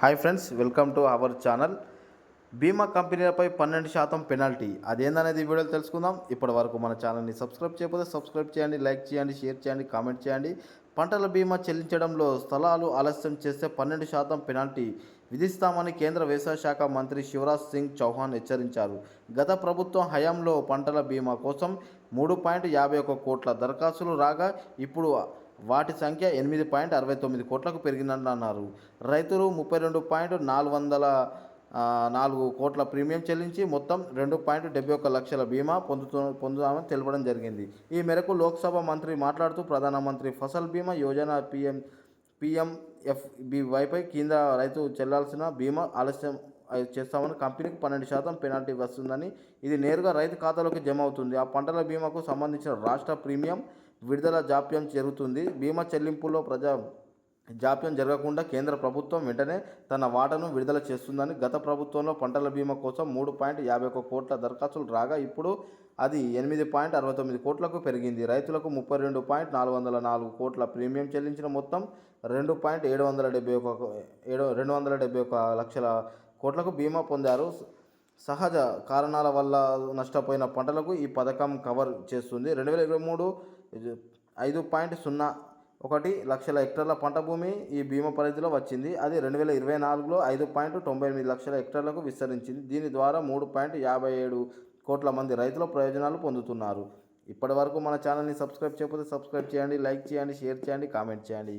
Hi friends welcome to our channel. బీమా కంపెనీలపై పన్నెండు శాతం పెనాల్టీ. అదేందనేది ఈ వీడియోలో తెలుసుకుందాం. ఇప్పటి వరకు మన ఛానల్ని సబ్స్క్రైబ్ చేయకపోతే సబ్స్క్రైబ్ చేయండి లైక్ చేయండి షేర్ చేయండి కామెంట్ చేయండి. పంటల బీమా చెల్లించడంలో స్థలాలు ఆలస్యం చేస్తే పన్నెండు శాతం పెనాల్టీ విధిస్తామని కేంద్ర వ్యవసాయ శాఖ మంత్రి శివరాజ్ సింగ్ చౌహాన్ హెచ్చరించారు. గత ప్రభుత్వం హయాంలో పంటల బీమా కోసం మూడు పాయింట్ యాభై ఒక కోట్ల దరఖాస్తులు రాగా ఇప్పుడు వాటి సంఖ్య ఎనిమిది పాయింట్ అరవై తొమ్మిది కోట్లకు పెరిగిందని అన్నారు రైతులు ముప్పై రెండు పాయింట్ నాలుగు వందల నాలుగు కోట్ల ప్రీమియం చెల్లించి మొత్తం రెండు పాయింట్ డెబ్బై ఒక్క లక్షల బీమా పొందుతు పొందుదామని తెలపడం జరిగింది. ఈ మేరకు లోక్సభ మంత్రి మాట్లాడుతూ ప్రధానమంత్రి ఫసల్ బీమా యోజన పిఎం పిఎంఎఫ్బివైపై కింద రైతు చెల్లాల్సిన బీమా ఆలస్యం చేస్తామని కంపెనీకి పన్నెండు శాతం పెనాల్టీ వస్తుందని ఇది నేరుగా రైతు ఖాతాలోకి జమ అవుతుంది. ఆ పంటల బీమాకు సంబంధించిన రాష్ట్ర ప్రీమియం విడుదల జాప్యం జరుగుతుంది. బీమా చెల్లింపులో ప్రజా జాప్యం జరగకుండా కేంద్ర ప్రభుత్వం వెంటనే తన వాటాను విడుదల చేస్తుందని గత ప్రభుత్వంలో పంటల బీమా కోసం మూడు పాయింట్ యాభై ఒక కోట్ల దరఖాస్తులు రాగా ఇప్పుడు అది ఎనిమిది పాయింట్ అరవై తొమ్మిది కోట్లకు పెరిగింది. రైతులకు ముప్పై రెండు పాయింట్ నాలుగు వందల నాలుగు కోట్ల ప్రీమియం చెల్లించిన మొత్తం రెండు పాయింట్ ఏడు వందల డెబ్బై ఒక ఏడు రెండు వందల డెబ్బై ఒక లక్షల కోట్లకు బీమా పొందారు. సహజ కారణాల వల్ల నష్టపోయిన పంటలకు ఈ పథకం కవర్ చేస్తుంది. రెండు వేల ఇరవై మూడు ఐదు పాయింట్ సున్నా ఒకటి లక్షల హెక్టార్ల పంట భూమి ఈ బీమా పరిధిలో వచ్చింది. అది రెండు వేల ఇరవై నాలుగులో ఐదు పాయింట్ తొంభై ఎనిమిది లక్షల హెక్టార్లకు విస్తరించింది. దీని ద్వారా మూడు పాయింట్ యాభై ఏడు కోట్ల మంది రైతుల ప్రయోజనాలు పొందుతున్నారు. ఇప్పటి వరకు మన ఛానల్ని సబ్స్క్రైబ్ చేయకపోతే సబ్స్క్రైబ్ చేయండి లైక్ చేయండి షేర్ చేయండి కామెంట్ చేయండి.